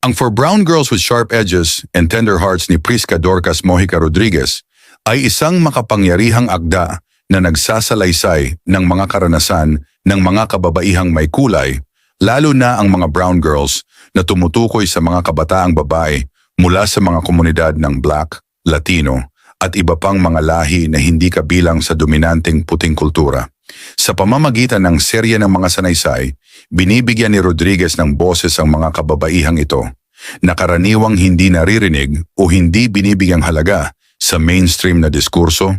Ang For Brown Girls with Sharp Edges and Tender Hearts ni Prisca Dorcas Mojica Rodriguez ay isang makapangyarihang akda na nagsasalaysay ng mga karanasan ng mga kababaihang may kulay, lalo na ang mga brown girls na tumutukoy sa mga kabataang babae mula sa mga komunidad ng Black, Latino at iba pang mga lahi na hindi kabilang sa dominanteng puting kultura. Sa pamamagitan ng serye ng mga sanaysay, binibigyan ni Rodriguez ng boses ang mga kababaihang ito na karaniwang hindi naririnig o hindi binibigyang halaga sa mainstream na diskurso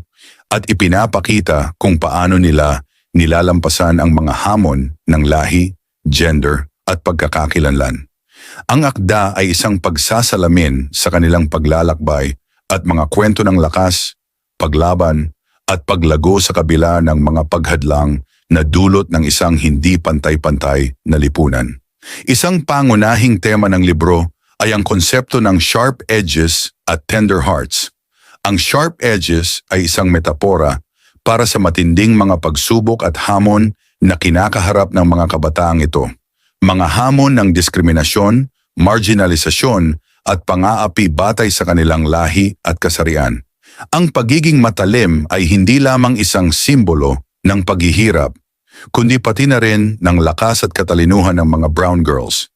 at ipinapakita kung paano nila nilalampasan ang mga hamon ng lahi, gender at pagkakakilanlan. Ang akda ay isang pagsasalamin sa kanilang paglalakbay at mga kwento ng lakas, paglaban at paglago sa kabila ng mga paghadlang na dulot ng isang hindi pantay-pantay na lipunan. Isang pangunahing tema ng libro ay ang konsepto ng sharp edges at tender hearts. Ang sharp edges ay isang metapora para sa matinding mga pagsubok at hamon na kinakaharap ng mga kabataang ito. Mga hamon ng diskriminasyon, marginalisasyon at pang-aapi batay sa kanilang lahi at kasarian. Ang pagiging matalim ay hindi lamang isang simbolo ng paghihirap, kundi pati na rin ng lakas at katalinuhan ng mga brown girls.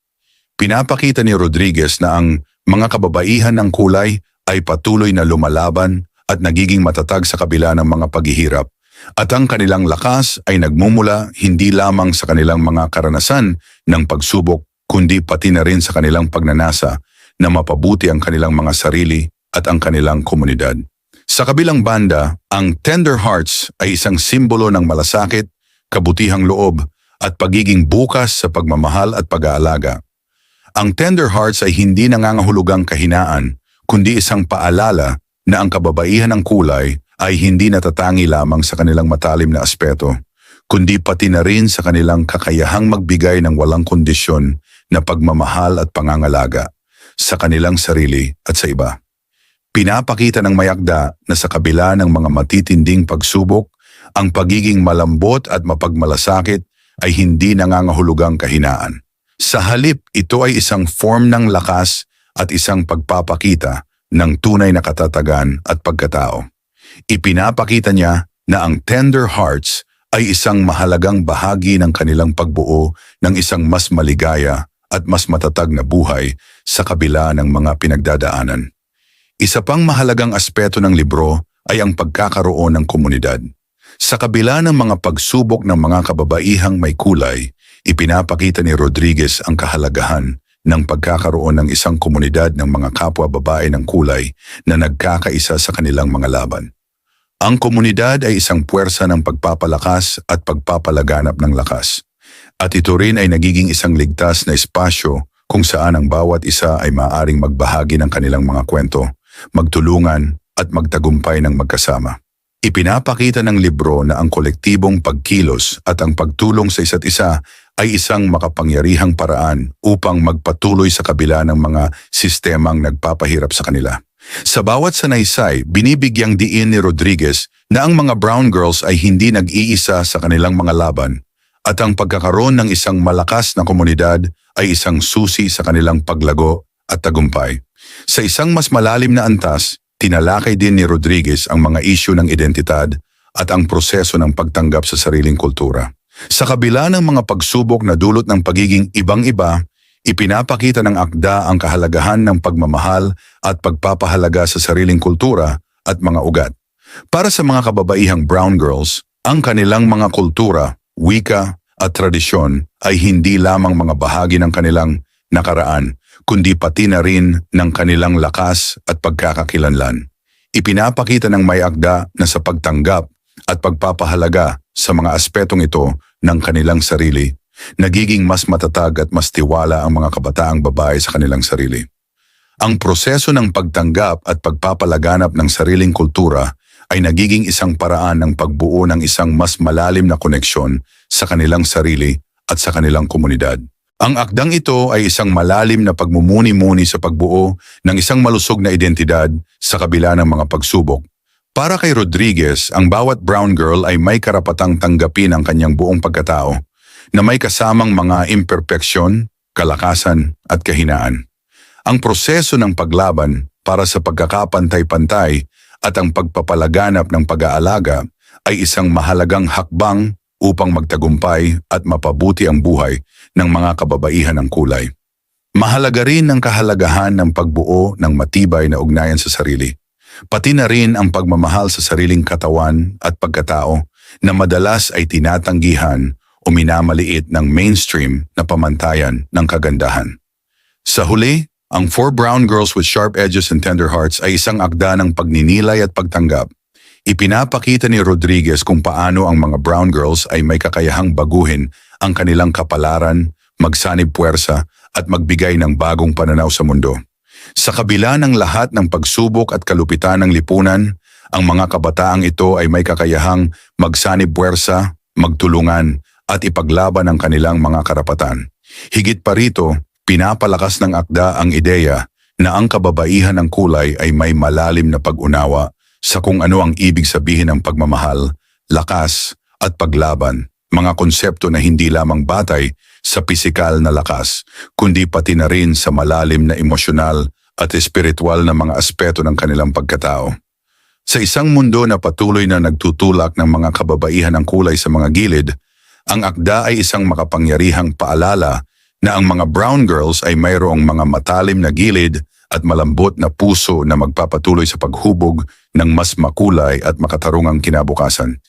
Pinapakita ni Rodriguez na ang mga kababaihan ng kulay ay patuloy na lumalaban at nagiging matatag sa kabila ng mga paghihirap at ang kanilang lakas ay nagmumula hindi lamang sa kanilang mga karanasan ng pagsubok kundi pati na rin sa kanilang pagnanasa na mapabuti ang kanilang mga sarili at ang kanilang komunidad. Sa kabilang banda, ang Tender Hearts ay isang simbolo ng malasakit, kabutihang loob at pagiging bukas sa pagmamahal at pag-aalaga. Ang Tender Hearts ay hindi nangangahulugang kahinaan, kundi isang paalala na ang kababaihan ng kulay ay hindi natatangi lamang sa kanilang matalim na aspeto, kundi pati na rin sa kanilang kakayahang magbigay ng walang kondisyon na pagmamahal at pangangalaga sa kanilang sarili at sa iba. Pinapakita ng mayakda na sa kabila ng mga matitinding pagsubok, ang pagiging malambot at mapagmalasakit ay hindi nangangahulugang kahinaan. Sa halip, ito ay isang form ng lakas at isang pagpapakita ng tunay na katatagan at pagkatao. Ipinapakita niya na ang tender hearts ay isang mahalagang bahagi ng kanilang pagbuo ng isang mas maligaya at mas matatag na buhay sa kabila ng mga pinagdadaanan. Isa pang mahalagang aspeto ng libro ay ang pagkakaroon ng komunidad. Sa kabila ng mga pagsubok ng mga kababaihang may kulay, ipinapakita ni Rodriguez ang kahalagahan ng pagkakaroon ng isang komunidad ng mga kapwa babae ng kulay na nagkakaisa sa kanilang mga laban. Ang komunidad ay isang puwersa ng pagpapalakas at pagpapalaganap ng lakas. At ito rin ay nagiging isang ligtas na espasyo kung saan ang bawat isa ay maaring magbahagi ng kanilang mga kwento, magtulungan at magtagumpay ng magkasama. Ipinapakita ng libro na ang kolektibong pagkilos at ang pagtulong sa isa't isa ay isang makapangyarihang paraan upang magpatuloy sa kabila ng mga sistemang nagpapahirap sa kanila. Sa bawat sanaysay, binibigyang diin ni Rodriguez na ang mga brown girls ay hindi nag-iisa sa kanilang mga laban at ang pagkakaroon ng isang malakas na komunidad ay isang susi sa kanilang paglago at tagumpay. Sa isang mas malalim na antas, tinalakay din ni Rodriguez ang mga isyu ng identidad at ang proseso ng pagtanggap sa sariling kultura. Sa kabila ng mga pagsubok na dulot ng pagiging ibang-iba, ipinapakita ng akda ang kahalagahan ng pagmamahal at pagpapahalaga sa sariling kultura at mga ugat. Para sa mga kababaihang brown girls, ang kanilang mga kultura, wika at tradisyon ay hindi lamang mga bahagi ng kanilang nakaraan, kundi pati na rin ng kanilang lakas at pagkakakilanlan. Ipinapakita ng may akda na sa pagtanggap at pagpapahalaga sa mga aspetong ito ng kanilang sarili, nagiging mas matatag at mas tiwala ang mga kabataang babae sa kanilang sarili. Ang proseso ng pagtanggap at pagpapalaganap ng sariling kultura ay nagiging isang paraan ng pagbuo ng isang mas malalim na koneksyon sa kanilang sarili at sa kanilang komunidad. Ang akdang ito ay isang malalim na pagmumuni-muni sa pagbuo ng isang malusog na identidad sa kabila ng mga pagsubok. Para kay Rodriguez, ang bawat brown girl ay may karapatang tanggapin ang kanyang buong pagkatao na may kasamang mga imperfeksyon, kalakasan at kahinaan. Ang proseso ng paglaban para sa pagkakapantay-pantay at ang pagpapalaganap ng pag-aalaga ay isang mahalagang hakbang upang magtagumpay at mapabuti ang buhay ng mga kababaihan ng kulay. Mahalaga rin ang kahalagahan ng pagbuo ng matibay na ugnayan sa sarili. Pati na rin ang pagmamahal sa sariling katawan at pagkatao na madalas ay tinatanggihan o minamaliit ng mainstream na pamantayan ng kagandahan. Sa huli, ang Four Brown Girls with Sharp Edges and Tender Hearts ay isang akda ng pagninilay at pagtanggap. Ipinapakita ni Rodriguez kung paano ang mga brown girls ay may kakayahang baguhin ang kanilang kapalaran, magsanib puwersa at magbigay ng bagong pananaw sa mundo. Sa kabila ng lahat ng pagsubok at kalupitan ng lipunan, ang mga kabataang ito ay may kakayahang magsanib puwersa, magtulungan at ipaglaban ang kanilang mga karapatan. Higit pa rito, pinapalakas ng akda ang ideya na ang kababaihan ng kulay ay may malalim na pag-unawa sa kung ano ang ibig sabihin ng pagmamahal, lakas at paglaban, mga konsepto na hindi lamang batay sa pisikal na lakas, kundi pati na rin sa malalim na emosyonal at espiritual na mga aspeto ng kanilang pagkatao. Sa isang mundo na patuloy na nagtutulak ng mga kababaihan ng kulay sa mga gilid, ang akda ay isang makapangyarihang paalala na ang mga brown girls ay mayroong mga matalim na gilid at malambot na puso na magpapatuloy sa paghubog ng mas makulay at makatarungang kinabukasan.